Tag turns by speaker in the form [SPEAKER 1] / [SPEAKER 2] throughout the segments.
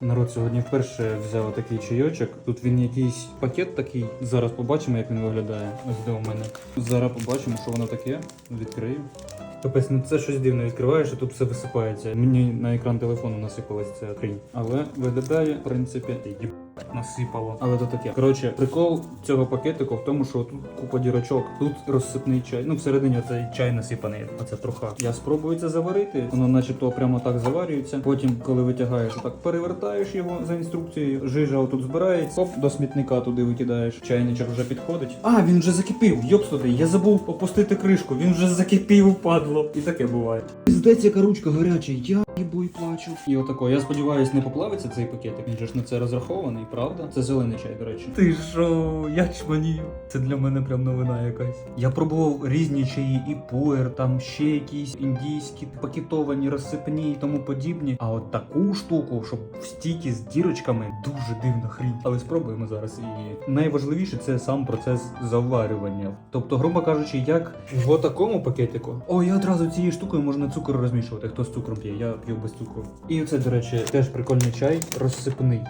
[SPEAKER 1] Народ сьогодні вперше взяв такий чайочок. Тут він якийсь пакет такий. Зараз побачимо, як він виглядає. Ось де у мене. Зараз побачимо, що воно таке. Відкрию. Капець, ну це щось дивне відкриваєш, і тут все висипається. Мені на екран телефону насипалась ця хрінь. Але виглядає, в принципі, їб... насипало. Але то таке. Коротше, прикол цього пакетику в тому, що тут купа дірочок, тут розсипний чай. Ну, всередині цей чай насипаний. Оце труха. Я спробую це заварити. Воно начебто прямо так заварюється. Потім, коли витягаєш, так перевертаєш його за інструкцією. Жижа отут збирається. Оп, до смітника туди викидаєш. Чайничок вже підходить. А, він вже закипів. Йопстуди, я забув опустити кришку. Він вже закипів, падло. І таке буває. Здається, яка ручка гаряча, я їбу і плачу. І отако, я сподіваюся, не поплавиться цей пакетик. Він же ж на це розрахований, правда? Це зелений чай, до речі. Ти що, я чманію. Це для мене прям новина якась. Я пробував різні чаї, і пуер, там ще якісь індійські пакетовані, розсипні і тому подібні. А от таку штуку, щоб в стікі з дірочками, дуже дивна хрінь. Але спробуємо зараз її. Найважливіше це сам процес заварювання. Тобто, грубо кажучи, як в такому пакетику. О, і одразу цією штукою можна цукор розмішувати. Хто з цукром п'є, я п'ю без цукру. І це, до речі, теж прикольний чай, розсипний.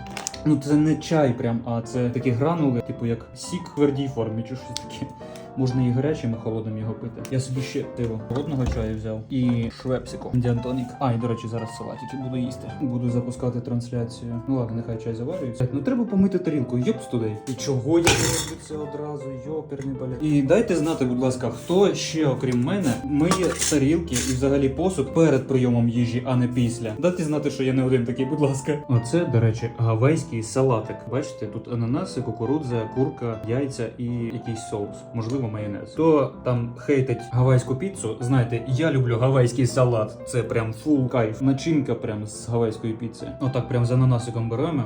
[SPEAKER 1] Ну, це не чай прям, а це такі гранули, типу як сік в твердій формі чи щось таке. Можна і гарячим, і холодним його пити. Я собі ще пиво холодного чаю взяв і швепсику. Діантонік. А, і до речі, зараз салатики буду їсти. Буду запускати трансляцію. Ну ладно, нехай чай заварюється. Ну треба помити тарілку. Йопс туди. І чого я не роблю це одразу? Йоперний балет. І дайте знати, будь ласка, хто ще, окрім мене, миє тарілки і взагалі посуд перед прийомом їжі, а не після. Дайте знати, що я не один такий, будь ласка. Оце, до речі, гавайський салатик. Бачите, тут ананаси, кукурудза, курка, яйця і якийсь соус, можливо, майонез. Хто там хейтить гавайську піцу, знаєте, я люблю гавайський салат. Це прям фул кайф. Начинка прям з гавайської піци. Отак, прям з ананасиком беремо.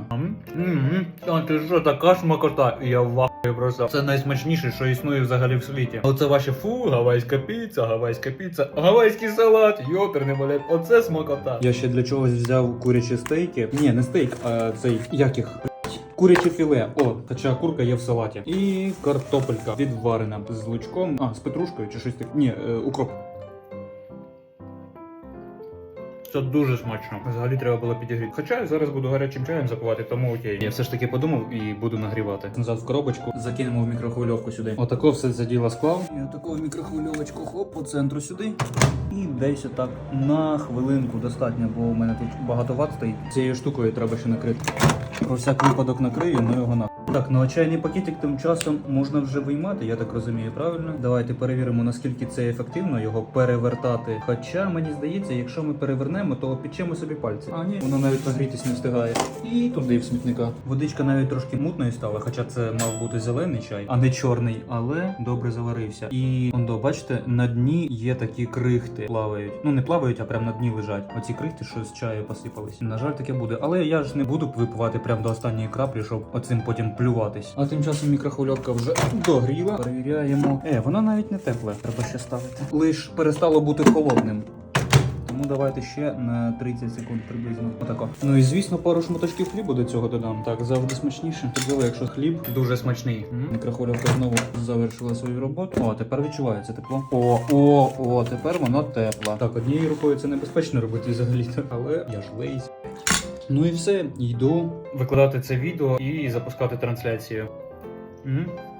[SPEAKER 1] А ти що, така смакота? Я в просто. Це найсмачніше, що існує взагалі в світі. Оце ваше фу, гавайська піца, гавайська піца, гавайський салат, йоперний балет, оце смакота. Я ще для чогось взяв курячі стейки. Ні, не стейк, а цей як їх. Куряче філе, о, хоча курка є в салаті. І картопелька відварена з лучком, а з петрушкою чи щось таке. Ні, е, укроп. Це дуже смачно. Взагалі треба було підігріти. Хоча я зараз буду гарячим чаєм запивати, тому окей. Я все ж таки подумав і буду нагрівати. Назад в коробочку закинемо в мікрохвильовку сюди. Отако все це діло склав. І отако в мікрохвильовочку хоп по центру сюди. І десь отак на хвилинку достатньо, бо у мене тут багато ват стоїть. Цією штукою треба ще накрити. Про всяк випадок накрию, ну його на. Так, ну а чайний пакетик тим часом можна вже виймати, я так розумію, правильно? Давайте перевіримо, наскільки це ефективно його перевертати. Хоча мені здається, якщо ми перевернемо, то печемо собі пальці. А ні, воно навіть нагрітись не встигає. І туди в смітника. Водичка навіть трошки мутною стала, хоча це мав бути зелений чай, а не чорний, але добре заварився. І ондо, бачите, на дні є такі крихти плавають. Ну не плавають, а прямо на дні лежать. Оці крихти, що з чаю посипались. На жаль, таке буде. Але я ж не буду випивати прямо до останньої краплі, щоб оцим потім плюватись. А тим часом мікрохвильовка вже догріла. Перевіряємо. Е, вона навіть не тепле. Треба ще ставити. Лиш перестало бути холодним. Тому давайте ще на 30 секунд приблизно. Отако. Ну і звісно, пару шматочків хлібу до цього додам. Так, завжди смачніше. Тобто, якщо хліб дуже смачний. Мікрохвильовка знову завершила свою роботу. О, тепер відчувається тепло. О, о, о, тепер воно тепло. Так, однією рукою це небезпечно робити взагалі, але я ж лейсь. Ну і все, йду викладати це відео і запускати трансляцію. М?